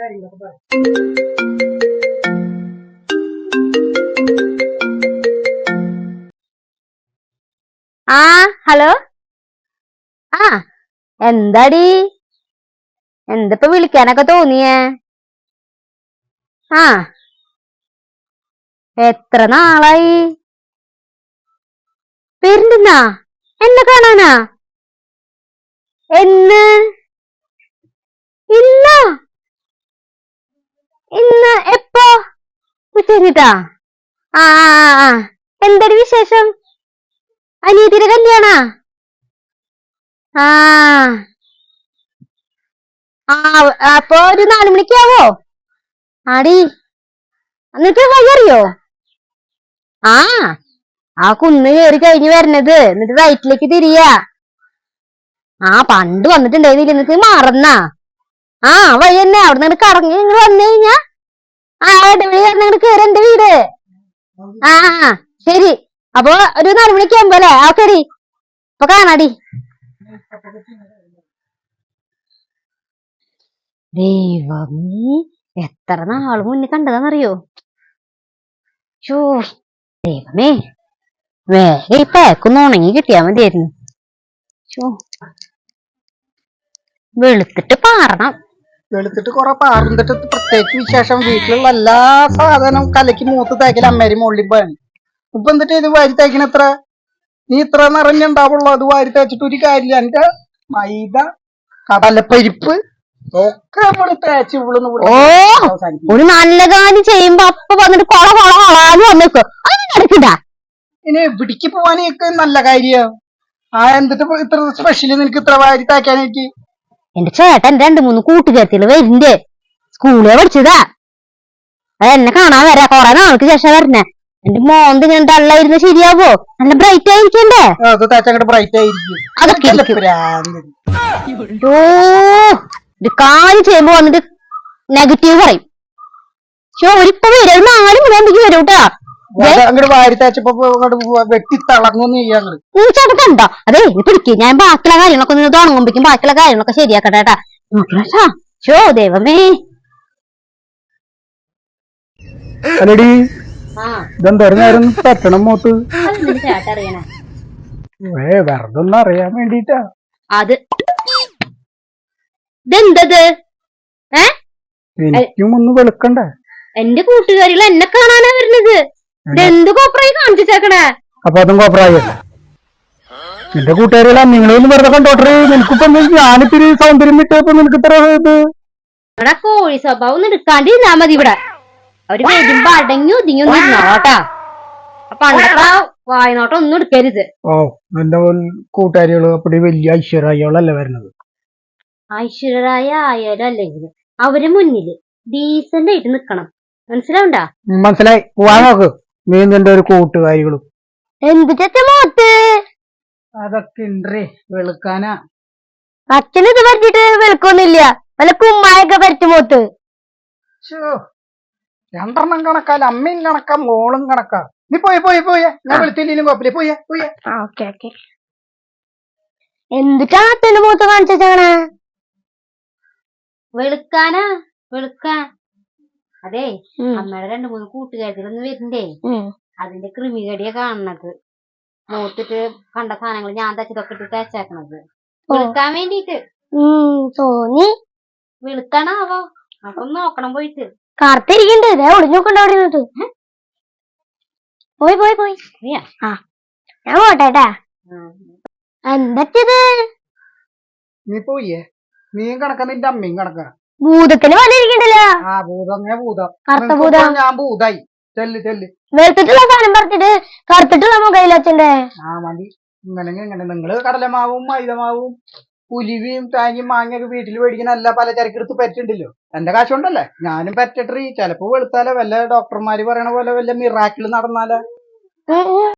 കാര്യങ്ങളൊക്കെ പറയും ആ ഹലോ? ആ എന്താടി? എന്തപ്പോ വിളിക്കാനൊക്കെ തോന്നിയേ? ആ. എത്ര നാളായി? പെരുന്നാ എന്നെ കാണാനാ എന്ന് ഇന്നാ ഇന്ന് എപ്പോ? ഉച്ചരിട്ടാ ആ ആ എന്തടി വിശേഷം? അനിയത്തിയുടെ കല്യാണ? ആ. ആ അപ്പൊ ഒരു നാലു മണിക്കാവോ ആടി എന്നിട്ട് വൈകറിയോ ആ ആ കുന്ന് കയറി കഴിഞ്ഞ് വരണത്. എന്നിട്ട് റൈറ്റിലേക്ക് തിരിയാ. ആ പണ്ട് വന്നിട്ടുണ്ടായിരുന്നില്ല? എന്നിട്ട് മറന്നാ? ആ വഴി തന്നെ അവിടെ നിന്ന് കറങ്ങി നിങ്ങൾ വന്നു കഴിഞ്ഞാ ആ ഇടവിളി ഇങ്ങോട്ട് കയറി എന്റെ വീട്. ആ ആ, ശരി. അപ്പൊ ഒരു നാല് മണിക്ക് ആകുമ്പോ അല്ലേ? ഓക്കെടി അപ്പൊ കാണാടി. ദൈവമേ എത്ര നാൾ മുന്നേ കണ്ടതാന്നറിയോ? ഷോ ദൈവമേ. വേഗം ഈ പാക്കൊന്ന് ഉണങ്ങി കിട്ടിയാ മതിയായിരുന്നു. ഷോ വെളുത്തിട്ട് പാറണം. വെളുത്തിട്ട് കുറെ പാർന്നിട്ട് പ്രത്യേകിച്ച് വിശേഷം. വീട്ടിലുള്ള എല്ലാ സാധനവും കലക്കി മൂത്ത് തേക്കൽ അമ്മേരി മുകളിൽ പോയാണ് ഇപ്പൊ എന്നിട്ട് ഇത് വാരി തേക്കണ എത്ര? നീ ഇത്ര നിറഞ്ഞുണ്ടാവുള്ളൂ അത് വാരി തേച്ചിട്ട് ഒരു കാര്യമില്ല. എന്റെ മൈദ കടലപ്പരിപ്പ് ഒക്കെ നമ്മൾ തേച്ച് ഇവിടുന്ന് ഓ ഒരു നല്ല കാര്യം ചെയ്യുമ്പോ അപ്പൊ വന്നിട്ട് കൊള കൊള കൊളാന്ന് വന്നേക്കോ. നടക്കില്ല. ഇനി എവിടേക്ക് പോവാനൊക്കെ നല്ല കാര്യ. ആ എന്നിട്ട് ഇത്ര സ്പെഷ്യൽ നിനക്ക് ഇത്ര വാരി തേക്കാനായിട്ട്? എന്റെ ചേട്ടൻ രണ്ട് മൂന്ന് കൂട്ടുകാരത്തിൽ വരുന്നുണ്ട്. സ്കൂളിലെ പഠിച്ചതാ. അത് എന്നെ കാണാൻ വരാ. കൊറേ നാൾക്ക് ശേഷം വരണേ. എന്റെ മോന്ത് ഇങ്ങനെ ഡള്ളായിരുന്ന ശരിയാവോ? നല്ല ബ്രൈറ്റ് ആയിരിക്കണ്ടേ അതൊക്കെ. ഓ കാര്യം ചെയ്യുമ്പോ വന്നിട്ട് നെഗറ്റീവ് പറയും. ഷോ ഒരിപ്പൊ വരും. നാല് മണിയാകുമ്പോ വരും കേട്ടാ അങ്ങോട്ട് വാരി തേച്ചപ്പോ അങ്ങോട്ട് വെട്ടി തിളങ്ങുന്നു ചെയ്യാൻ അങ്ങോട്ട് കണ്ടോ അതെ ഇത് പിടിക്ക്. ഞാൻ ബാക്കിയുള്ള കാര്യങ്ങളൊക്കെ ഒന്ന് തുടങ്ങുമ്പോഴേക്കും ബാക്കിയുള്ള കാര്യങ്ങളൊക്കെ ശരിയാക്കട്ടെ കേട്ടാ. നോക്കണേട്ടാ ഷോ ദൈവമേ. അല്ലടി ആ. ഇതെന്തായിരുന്നു പറ്റണം മൂത്ത്? ഏ വെറുതെ ഒന്ന് അറിയാൻ വേണ്ടിട്ടാ. അത്. ഇതെന്തത്? ഏ? എനിക്കും ഒന്ന് വെളുക്കണ്ടേ? എന്റെ കൂട്ടുകാരികൾ എന്നെ കാണാനാ വരുന്നത്. ഇതെന്ത് കോപ്പറായി കാണിച്ചേക്കണേ അപ്പൊ അതും കോപ്രായല്ല എന്റെ കൂട്ടുകാരെല്ലാം നിങ്ങളൊന്നും വെറുതെ കണ്ടോട്ടെ നിനക്കിപ്പോ ഞാനിപ്പൊരു ഞാനിത്തിരി സൗന്ദര്യം വിട്ടപ്പോ നിനക്ക് ഇത്ര ഇത്? ഇവിടെ കോഴി സ്വഭാവം ഒന്നും എടുക്കാണ്ടിരുന്നാ മതി ഇവിടെ. അവർ വരുമ്പോ അടങ്ങി ഒതുങ്ങി ഒന്നും ഇരുന്നോട്ടാ അപ്പൊ അന്നത്തെ വായനോട്ടം ഒന്നും എടുക്കരുത്. ഓ എന്റെ കൂട്ടുകാരികൾ അപ്പടി വലിയ ഐശ്വര്യകളല്ലേ വരുന്നത്? ഐശ്വര്യരായ ആയാലും അല്ലെങ്കിൽ അവർ മുന്നിൽ ഡീസന്റ് ആയിട്ട് നിക്കണം. മനസ്സിലാവണ്ട? മനസ്സിലായി. പോവാൻ നോക്ക്. നീ നിന്റെ ഒരു കൂട്ടുകാരികളും. എന്ത് മോത്ത്? അതൊക്കെ ഉണ്ടേ വെളുക്കാനാ. അച്ഛനത് ഇത് പറ്റിട്ട് വെളുക്കൊന്നുമില്ല. വല്ല കുമ്മായൊക്കെ പറ്റി മോത്ത്. രണ്ടെണ്ണം കണക്കാൽ അമ്മയും കണക്കാം മോളും കണക്കാം. നീ പോയി പോയി പോയ. ഞാൻ വെളുത്തില്ലെങ്കിലും കുഴപ്പമില്ല. പോയ പോയ. Okay okay. എന്തിട്ടാ അച്ഛന്റെ മൂത്ത് കാണിച്ചാണ് വെളുക്കാനാ വെളുക്കാൻ. അതെ അമ്മയുടെ രണ്ട് മൂന്ന് കൂട്ടുകാരികളൊന്ന് വരുന്നുണ്ടേ. അതിന്റെ കൃമികടിയാ കാണണത് മൂത്തിട്ട് കണ്ട സാധനങ്ങൾ ഞാൻ തച്ചതൊക്കെ ഇട്ട് തേച്ചേക്കണത് വെളുക്കാൻ വേണ്ടിട്ട്. തോന്നി. വെളുക്കാനാവോ അപ്പൊ നോക്കണം പോയിട്ട്. കറുത്തിരിക്കണ്ട് ഒളിഞ്ഞോക്കണ്ട അവിടെ നിന്നിട്ട് പോയി പോയി പോയി? ഞാൻ പോട്ടേട്ടാ എന്താ നീ പോയേ നീ കണക്കാ നിന്റെ അമ്മയും കണക്കാ. ഭൂതത്തിന് പോലെ ഇരിക്കണ്ടല്ലോ ആ ഭൂതം ഭൂതം. കറുത്ത ഭൂതം. ഞാൻ ഭൂതായി. ചെല്ല് ചെല്ല്. വെളുത്തിട്ടുള്ള സാധനം പറിച്ചിട്ട് കറുത്തിട്ടുള്ള മുഖയിൽ അച്ഛന്റെ ആ മതി. ഇങ്ങനെ ഇങ്ങനെ. നിങ്ങൾ കടലമാവും മൈദമാവും ഉലുവയും തേങ്ങയും മാങ്ങയൊക്കെ വീട്ടിൽ മേടിക്കുന്ന എല്ലാ പലചരക്ക് എടുത്ത് പറ്റുണ്ടല്ലോ. എന്റെ കാശുണ്ടല്ലേ? ഞാനും പറ്റട്ടെ ചിലപ്പോ വെളുത്താലോ വല്ല ഡോക്ടർമാര് പറയണ പോലെ വല്ല മിറാക്കിൾ നടന്നാലോ?